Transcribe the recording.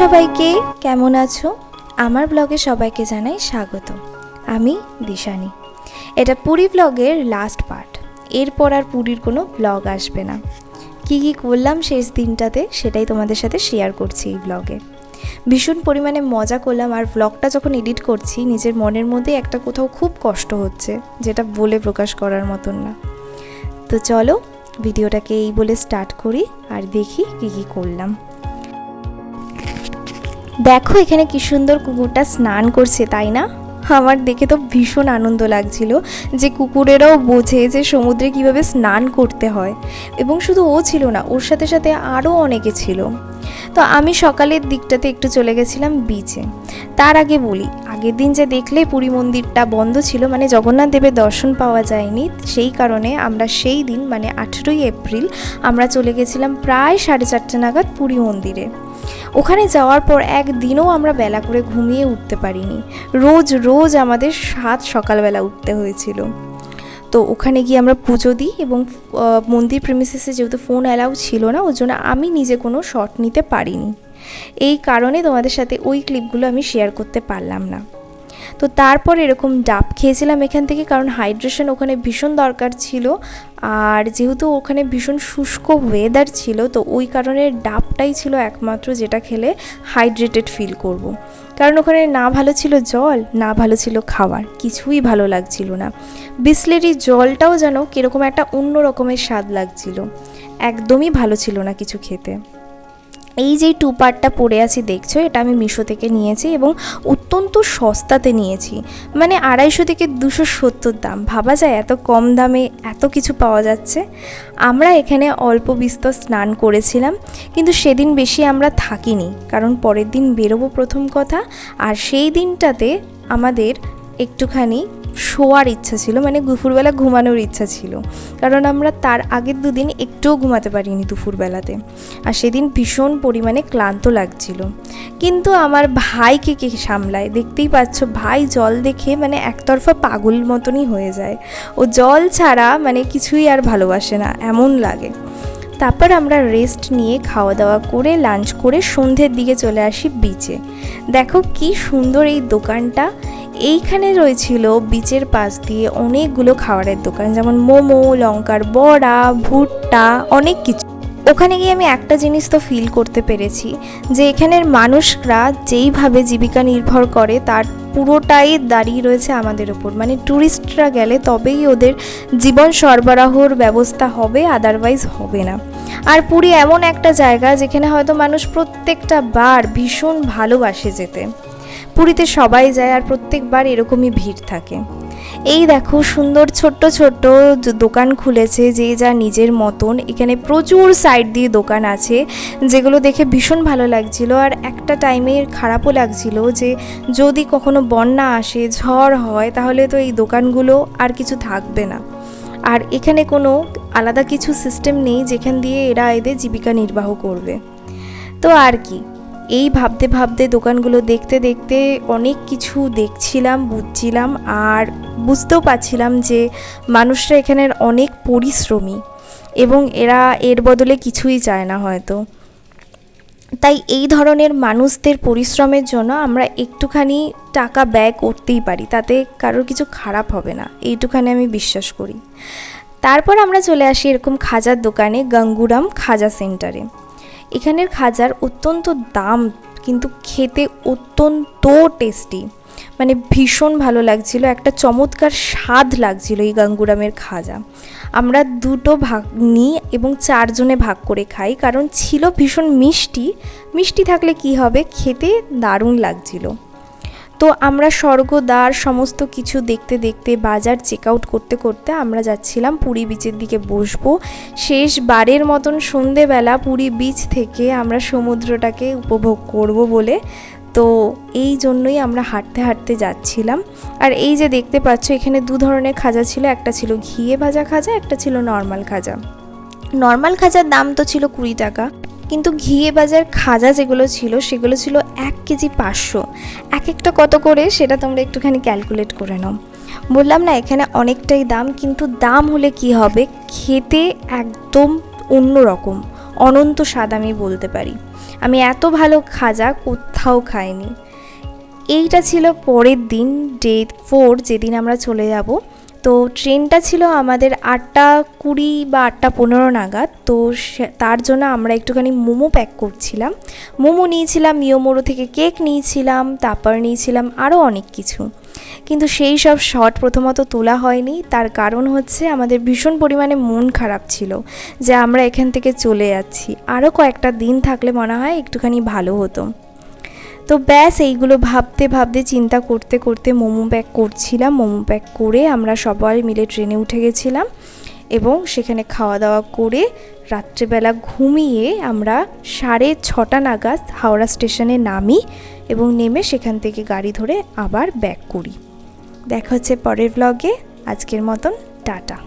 সবাইকে, কেমন আছো? আমার ব্লগে সবাইকে জানাই স্বাগত। আমি দিশানি। এটা পুরী ব্লগের লাস্ট পার্ট এরপর আর পুরীর কোনো ব্লগ আসবে না। কি কি করলাম শেষ দিনটাতে সেটাই তোমাদের সাথে শেয়ার করছি এই ব্লগে ভীষণ পরিমাণে মজা করলাম আর ব্লগটা যখন এডিট করছি, নিজের মনের মধ্যে একটা কোথাও খুব কষ্ট হচ্ছে, যেটা বলে প্রকাশ করার মতন না। তো চলো, ভিডিওটাকে এই বলে স্টার্ট করি আর দেখি কি কি করলাম। দেখো এখানে কি সুন্দর কুকুরটা স্নান করছে, তাই না? আমার দেখে তো ভীষণ আনন্দ লাগছিল যে কুকুরেরাও বোঝে যে সমুদ্রে কীভাবে স্নান করতে হয়। এবং শুধু ও ছিল না, ওর সাথে সাথে আরও অনেকে ছিল। তো আমি সকালের দিকটাতে একটু চলে গেছিলাম বিচে তার আগে বলি, আগের দিন যে দেখলে পুরী মন্দিরটা বন্ধ ছিল মানে জগন্নাথ দেবের দর্শন পাওয়া যায়নি, সেই কারণে আমরা সেই দিন মানে আঠেরোই এপ্রিল, আমরা চলে গেছিলাম প্রায় সাড়ে চারটে নাগাদ পুরী মন্দিরে। ওখানে যাওয়ার পর একদিনও আমরা বেলা করে ঘুমিয়ে উঠতে পারিনি। রোজ রোজ আমাদের সাত সকালবেলা উঠতে হয়েছিল। তো ওখানে গিয়ে আমরা পুজো দিই এবং মন্দির প্রেমিসেসে যেহেতু ফোন অ্যালাউ ছিল না, ওর জন্য আমি নিজে কোনো শট নিতে পারিনি। এই কারণে তোমাদের সাথে ওই ক্লিপগুলো আমি শেয়ার করতে পারলাম না। তো তারপর এরকম ডাব খেয়েছিলাম এখান থেকে, কারণ হাইড্রেশন ওখানে ভীষণ দরকার ছিল। আর যেহেতু ওখানে ভীষণ শুষ্ক ওয়েদার ছিল, তো ওই কারণে ডাবটাই ছিল একমাত্র যেটা খেলে হাইড্রেটেড ফিল করব। কারণ ওখানে না ভালো ছিল জল, না ভালো ছিল খাবার, কিছুই ভালো লাগছিল না। বিসলেরি জলটাও যেন কীরকম একটা অন্য রকমের স্বাদ লাগছিল। একদমই ভালো ছিল না কিছু খেতে। এই যে টু পার্টটা পরে আছি, দেখছ? এটা আমি মিশো থেকে নিয়েছি এবং অত্যন্ত সস্তাতে নিয়েছি। মানে আড়াইশো থেকে দুশো সত্তর দাম। ভাবা যায় এত কম দামে এত কিছু পাওয়া যাচ্ছে? আমরা এখানে অল্প বিস্তর স্নান করেছিলাম, কিন্তু সেদিন বেশি আমরা থাকিনি, কারণ পরের দিন বেরোবো প্রথম কথা। আর সেই দিনটাতে আমাদের একটুখানি শোয়ার ইচ্ছা ছিল মানে দুপুরবেলা ঘুমানোর ইচ্ছা ছিল। কারণ আমরা তার আগের দুদিন একটুও ঘুমাতে পারিনি দুপুরবেলাতে। আর সেদিন ভীষণ পরিমাণে ক্লান্ত লাগছিল। কিন্তু আমার ভাইকে কে সামলায়? দেখতেই পাচ্ছ, ভাই জল দেখে মানে একতরফা পাগল মতনই হয়ে যায়। ও জল ছাড়া মানে কিছুই আর ভালোবাসে না, এমন লাগে। তারপর আমরা রেস্ট নিয়ে খাওয়া দাওয়া করে লাঞ্চ করে সন্ধ্যের দিকে চলে আসি বিচে দেখো কি সুন্দর এই দোকানটা। এইখানে রয়েছিল বিচের পাশ দিয়ে অনেকগুলো খাবারের দোকান, যেমন মোমো, লঙ্কার বড়া, ভুট্টা, অনেক কিছু। ওখানে গিয়ে আমি একটা জিনিস তো ফিল করতে পেরেছি, যে এখানের মানুষরা যেইভাবে জীবিকা নির্ভর করে, তার পুরোটাই দাঁড়িয়ে রয়েছে আমাদের ওপর মানে ট্যুরিস্টরা গেলে তবেই ওদের জীবন সরবরাহর ব্যবস্থা হবে আদারওয়াইজ হবে না। আর পুরী এমন একটা জায়গা, যেখানে হয়তো মানুষ প্রত্যেকটা বার ভীষণ ভালোবাসে যেতে। পুরীতে সবাই যায় আর প্রত্যেকবার এরকমই ভিড় থাকে। এই দেখো সুন্দর ছোট্ট ছোট্ট দোকান খুলেছে যে যা নিজের মতন। এখানে প্রচুর সাইড দিয়ে দোকান আছে যেগুলো দেখে ভীষণ ভালো লাগছিল আর একটা টাইমে খারাপও লাগছিল যে যদি কখনো বন্যা আসে, ঝড় হয় তাহলে তো এই দোকানগুলো আর কিছু থাকবে না। আর এখানে কোনো আলাদা কিছু সিস্টেম নেই যেখান দিয়ে এরা এদের জীবিকা নির্বাহ করবে। তো আর কি এই ভাবতে ভাবতে দোকানগুলো দেখতে দেখতে অনেক কিছু দেখছিলাম, বুঝছিলাম আর বুঝতেও পারছিলাম যে মানুষরা এখানের অনেক পরিশ্রমী এবং এরা এর বদলে কিছুই চায় না হয়তো। তাই এই ধরনের মানুষদের পরিশ্রমের জন্য আমরা একটুখানি টাকা ব্যয় করতেই পারি, তাতে কারোর কিছু খারাপ হবে না, এইটুখানি আমি বিশ্বাস করি। তারপর আমরা চলে আসি এরকম খাজার দোকানে, গঙ্গুরাম খাজা সেন্টারে। এখানের খাজার অত্যন্ত দাম, কিন্তু খেতে অত্যন্ত টেস্টি মানে ভীষণ ভালো লাগছিল, একটা চমৎকার স্বাদ লাগছিল এই গাঙ্গুরামের খাজা। আমরা দুটো ভাগ নিই এবং চারজনে ভাগ করে খাই, কারণ ছিল ভীষণ মিষ্টি। মিষ্টি থাকলে কি হবে? খেতে দারুণ লাগছিল। তো আমরা স্বর্গদ্বার সমস্ত কিছু দেখতে দেখতে, বাজার চেক আউট করতে করতে আমরা যাচ্ছিলাম পুরী বিচের দিকে বসবো। শেষবারের মতন সন্ধেবেলা পুরী বিচ থেকে আমরা সমুদ্রটাকে উপভোগ করব বলে। তো এই জন্যই আমরা হাঁটতে হাঁটতে যাচ্ছিলাম। আর এই যে দেখতে পাচ্ছ, এখানে দু ধরনের খাজা ছিল। একটা ছিল ঘিয়ে ভাজা খাজা, একটা ছিল নর্মাল খাজা। নর্মাল খাজার দাম তো ছিল কুড়ি টাকা। কিন্তু ঘিয়ে বাজার খাজা যেগুলো ছিল, সেগুলো ছিল এক কেজি পাঁচশো। এক একটা কত করে সেটা তোমরা একটুখানি ক্যালকুলেট করে নাও। বললাম না, এখানে অনেকটাই দাম, কিন্তু দাম হলে কি হবে? খেতে একদম অন্য রকম অনন্ত স্বাদ আমি বলতে পারি। আমি এত ভালো খাজা কোথাও খাইনি। এইটা ছিল পরের দিন ডে ফোর যেদিন আমরা চলে যাব। তো ট্রেনটা ছিল আমাদের আটটা কুড়ি বা আটটা পনেরো নাগাদ। তো তার জন্য আমরা একটুখানি মোমো প্যাক করছিলাম। মোমো নিয়েছিলাম ইয়োমোরো থেকে কেক নিয়েছিলাম, তারপর নিয়েছিলাম আরও অনেক কিছু। কিন্তু সেই সব শট প্রথমত তোলা হয়নি। তার কারণ হচ্ছে আমাদের ভীষণ পরিমাণে মন খারাপ ছিল যে আমরা এখান থেকে চলে যাচ্ছি। আরও কয়েকটা দিন থাকলে মনে হয় একটুখানি ভালো হতো। তো ব্যাস, এইগুলো ভাবতে ভাবতে, চিন্তা করতে করতে মোমো প্যাক করছিলাম। মোমো প্যাক করে আমরা সবাই মিলে ট্রেনে উঠে গেছিলাম এবং সেখানে খাওয়া দাওয়া করে রাত্রেবেলা ঘুমিয়ে আমরা সাড়ে ছটা নাগাদ হাওড়া স্টেশনে নামি এবং নেমে সেখান থেকে গাড়ি ধরে আবার ব্যাক করি। দেখা হচ্ছে পরের ব্লগে আজকের মতন, টাটা।